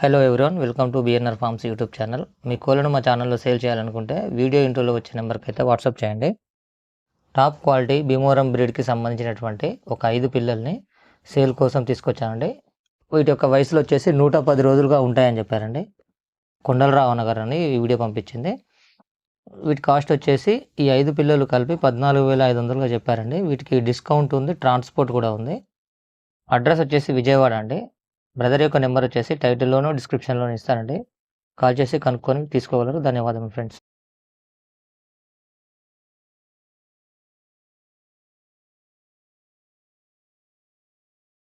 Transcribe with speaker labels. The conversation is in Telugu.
Speaker 1: Hello everyone welcome to BNR farms YouTube channel మీ కోళ్ళను మా ఛానల్లో సేల్ చేయాలనుకుంటే వీడియో ఇంట్రోలో వచ్చే నెంబర్కి అయితే వాట్సాప్ చేయండి. టాప్ క్వాలిటీ భీమవరం బ్రీడ్కి సంబంధించినటువంటి ఒక ఐదు పిల్లల్ని సేల్ కోసం తీసుకొచ్చానండి. వీటి యొక్క వయసులో వచ్చేసి నూట పది రోజులుగా ఉంటాయని చెప్పారండి. కొండలరావు నగర్ అని ఈ వీడియో పంపించింది. వీటి కాస్ట్ వచ్చేసి ఈ ఐదు పిల్లలు కలిపి పద్నాలుగు వేల ఐదు వందలుగా చెప్పారండి. వీటికి డిస్కౌంట్ ఉంది ట్రాన్స్పోర్ట్ కూడా ఉంది. అడ్రస్ వచ్చేసి విజయవాడ అండి. బ్రదర్ యొక్క నెంబర్ వచ్చేసి టైటిల్లోనూ డిస్క్రిప్షన్లోనూ ఇస్తానండి. కాల్ చేసి కనుక్కొని తీసుకోగలరు. ధన్యవాదం ఫ్రెండ్స్.